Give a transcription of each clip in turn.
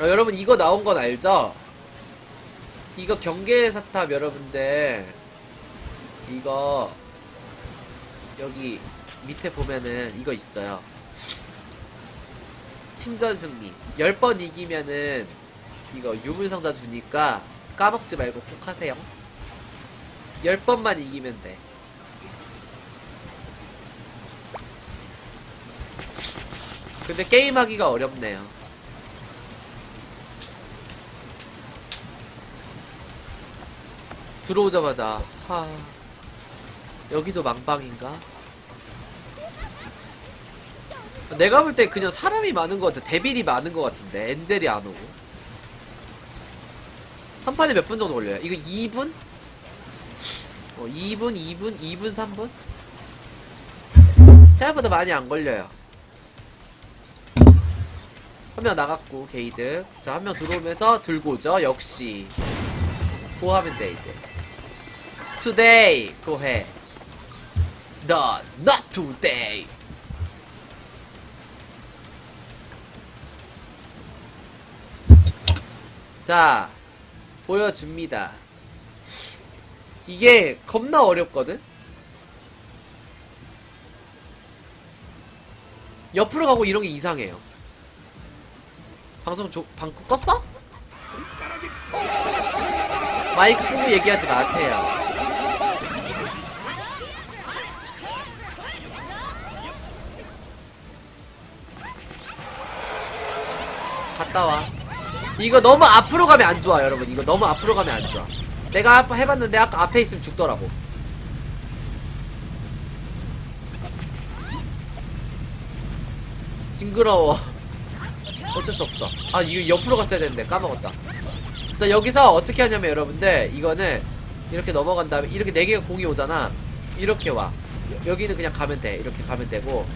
어, 여러분 이거 나온 건 알죠? 이거 경계 사탑 여러분들 이거 여기 밑에 보면은 이거 있어요. 팀전 승리 10번 이기면은 이거 유물상자 주니까 까먹지 말고 꼭 하세요. 10번만 이기면 돼. 근데 게임하기가 어렵네요. 들어오자마자 하 여기도 망방인가? 내가 볼 때 그냥 사람이 많은 것 같아. 데빌이 많은 것 같은데 엔젤이 안 오고. 한 판에 몇 분 정도 걸려요? 이거 2분? 어, 2분, 2분, 2분, 3분? 생각보다 많이 안 걸려요. 한 명 나갔고, 게이드. 자, 한 명 들어오면서 들고 오죠, 역시. 고 하면 돼, 이제. Today! 고 해. No, not today! 자, 보여줍니다. 이게 겁나 어렵거든? 옆으로 가고 이런 게 이상해요. 방송 조, 방구 껐어? 마이크 끄고 얘기하지 마세요. 갔다 와. 이거 너무 앞으로 가면 안 좋아, 여러분. 이거 너무 앞으로 가면 안 좋아. 내가 해봤는데 아까 앞에 있으면 죽더라고. 징그러워. 어쩔 수 없어. 아, 이거 옆으로 갔어야 되는데 까먹었다. 자, 여기서 어떻게 하냐면 여러분들, 이거는 이렇게 넘어간 다음에 이렇게 네 개가 공이 오잖아. 이렇게 와. 여- 여기는 그냥 가면 돼. 이렇게 가면 되고,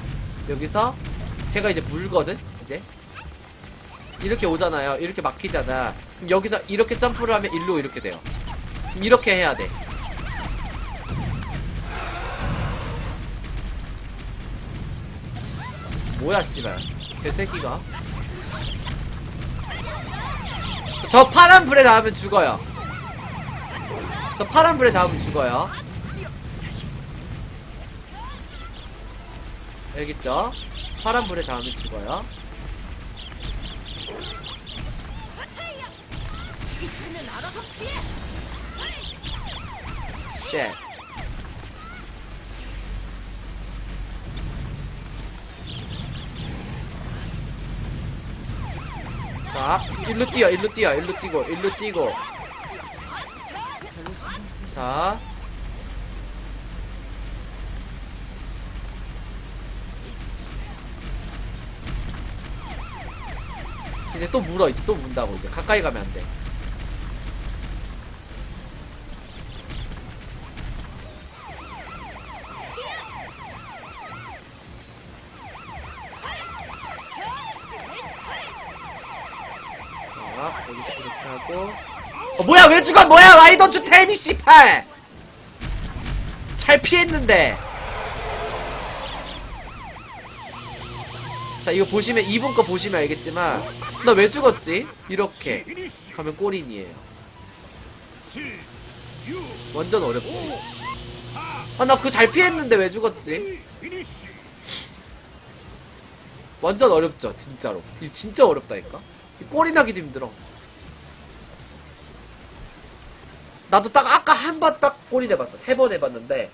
여기서 제가 이제 물거든? 이제. 이렇게 오잖아요. 이렇게 막히잖아. 여기서 이렇게 점프를 하면 일로 이렇게 돼요. 이렇게 해야 돼. 뭐야, 씨발. 개새끼가. 저, 저 파란 불에 닿으면 죽어요. 저 파란 불에 닿으면 죽어요. 알겠죠? 파란 불에 닿으면 죽어요. 쉣. 자, 일로 뛰어, 일로 뛰어, 일로 뛰고, 일로 뛰고. 자. 이제 또 물어, 이제 또 문다고, 이제. 가까이 가면 안 돼. 자, 여기서 이렇게 하고. 어, 뭐야, 왜 죽어? 뭐야, 와이던주 테니 씨팔! 잘 피했는데. 자, 이거 보시면, 이분 거 보시면 알겠지만, 나 왜 죽었지? 이렇게. 가면 꼬린이에요. 완전 어렵지. 아, 나 그거 잘 피했는데 왜 죽었지? 완전 어렵죠, 진짜로. 이거 진짜 어렵다니까? 이 꼬리 나기도 힘들어. 나도 딱 아까 한 번 딱 꼬리 내봤어. 세 번 해봤는데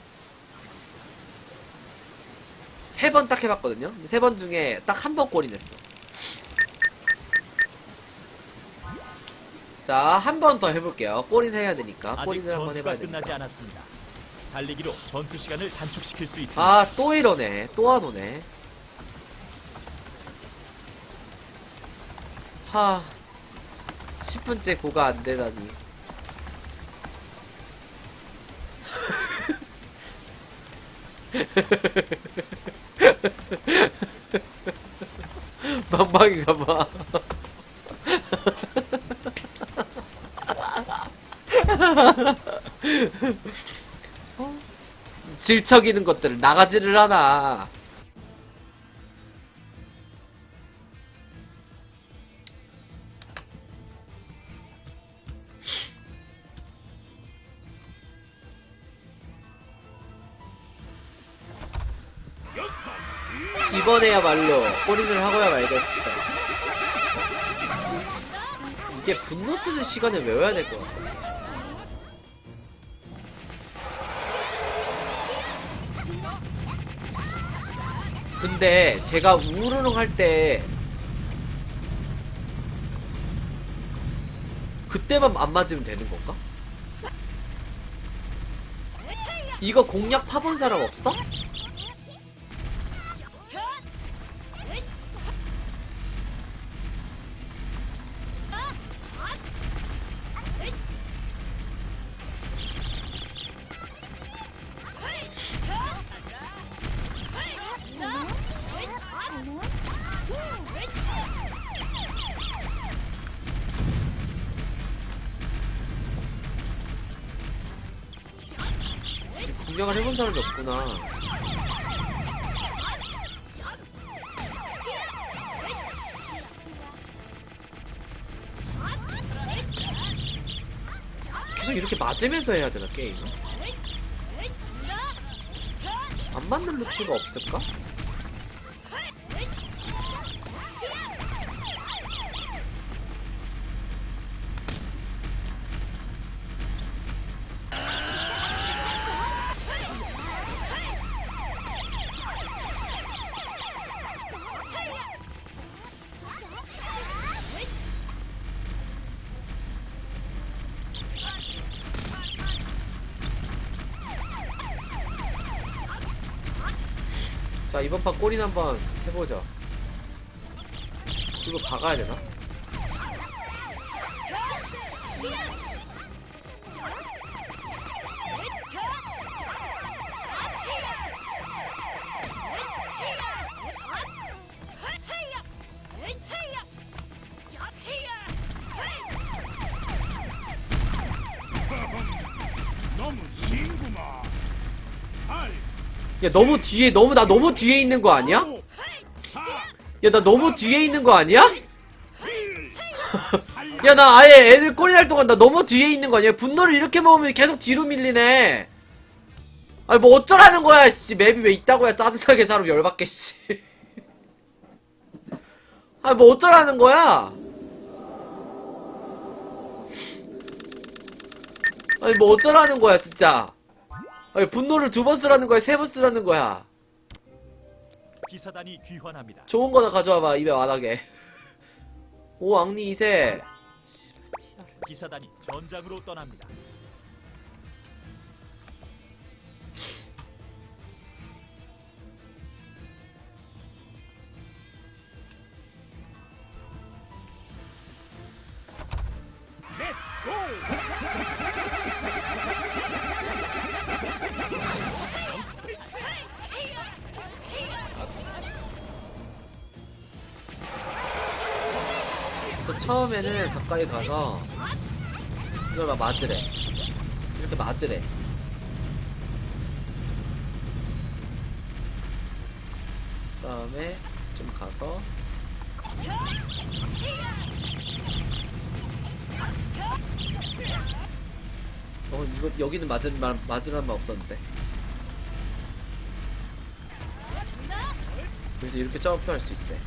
세 번 딱 해봤거든요. 세 번 중에 딱 한 번 꼬리 냈어. 자, 한 번 더 해볼게요. 꼬리 해야 되니까 아직 꼬리를 한번 전투가 해봐야 끝나지 되니까. 않았습니다. 달리기로 전투 시간을 단축시킬 수 있습니다. 아, 또 이러네. 또 안 오네. 하. 10분째 고가 안 되다니. 망망이가 봐. 질척이는 것들을 나가지를 않아. 이번에야말로 꼬린을 하고야 말겠어. 이게 분노 쓰는 시간에 외워야 될 것 같아. 근데 제가 우르릉 할 때 그때만 안 맞으면 되는 건가? 이거 공략 파본 사람 없어? 공략을 해본 사람이 없구나. 계속 이렇게 맞으면서 해야 되나 게임을? 안 맞는 루트가 없을까? 자 이번 판 꼬린 한번 해보자. 이거 박아야 되나? 야 너무 뒤에 너무 나 너무 뒤에 있는 거 아니야? 야 나 너무 뒤에 있는 거 아니야? 칠, 야나 아예 애들 꼬리 날 동안 나 너무 뒤에 있는 거 아니야? 분노를 이렇게 먹으면 계속 뒤로 밀리네. 아니 뭐 어쩌라는 거야 씨 맵이 왜 있다고야 짜증나게 사람 열받게 씨. 아니 뭐 어쩌라는 거야? 아니 뭐 어쩌라는 거야 진짜. 아니 분노를 두 번 쓰라는 거야 세 번 쓰라는 거야. 기사단이 귀환합니다. 좋은 거나 가져와봐 입에 안 하게. 오 악리 2세. 기사단이 전장으로 떠납니다. 처음에는 가까이 가서 이걸 막 맞으래. 이렇게 맞으래. 그 다음에 좀 가서 어 이거 여기는 맞을 만 맞으란 말 없었는데. 그래서 이렇게 점프할 수 있대.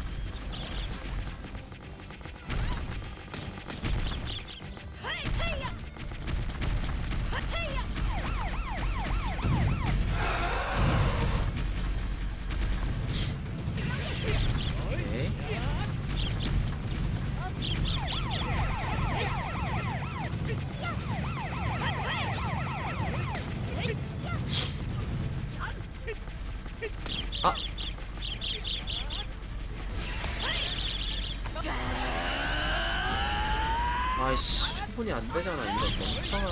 안 되잖아, 이거 멍청아.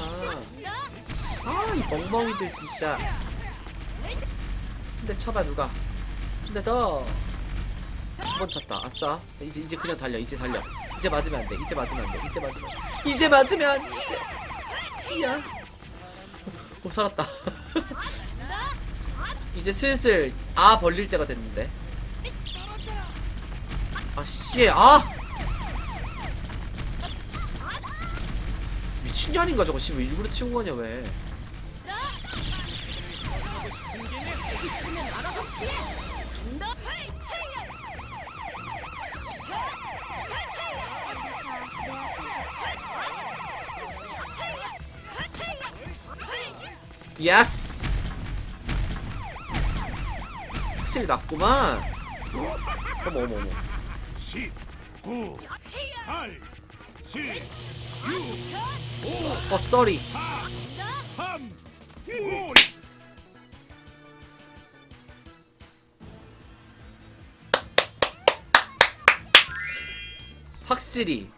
아, 이 멍멍이들 진짜. 근데 쳐봐, 누가. 근데 더. 두번 쳤다. 아싸. 자, 이제, 이제 그냥 달려, 이제 달려. 이제 맞으면 안 돼, 이제 맞으면 안 돼, 이제 맞으면. 이제 맞으면 안 돼. 이야. 오, 살았다. 이제 슬슬 아 벌릴 때가 됐는데. 아 씨, 아 미친년인가 저거. 씨발 일부러 치고 가냐 왜. 예스 확실히 낫구만. 어머 어머 어머. 10 9 8 7 어 쏘리. 3, 2, 확실히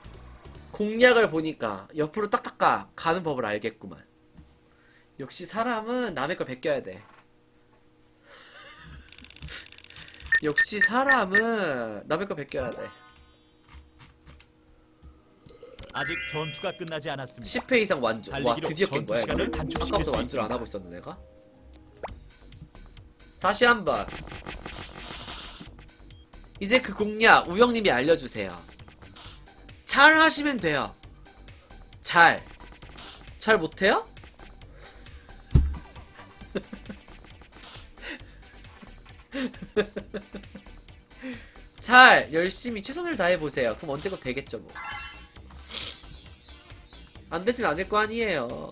공략을 보니까 옆으로 딱딱 가. 가는 법을 알겠구만. 역시 사람은 남의 걸 베껴야 돼. 역시 사람은 남의 걸 베껴야 돼 아직 전투가 끝나지 않았습니다. 10회 이상 완주. 와 달리기로 드디어 깬 거야. 전투 시간을 이거를? 단축시킬 아까부터 수 완주를 안 있습니다. 하고 있었는데 내가. 다시 한번. 이제 그 공략 우영님이 알려주세요. 잘 하시면 돼요. 잘. 잘 못해요? 잘 열심히 최선을 다해 보세요. 그럼 언제가 되겠죠 뭐. 안 되진 않을 거 아니에요.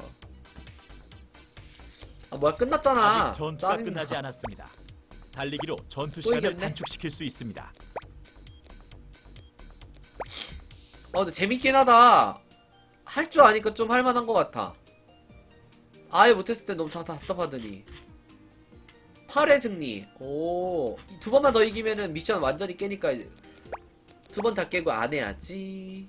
아 뭐야 끝났잖아. 아직 전투가 짜증나. 끝나지 않았습니다. 달리기로 전투 또 시간을 이겼네. 단축시킬 수 있습니다. 어 근데 재밌긴 하다. 할 줄 아니까 좀 할만한 것 같아. 아예 못했을 때 너무 다 답답하더니. 8회 승리. 오. 두 번만 더 이기면은 미션 완전히 깨니까 두 번 다 깨고 안 해야지.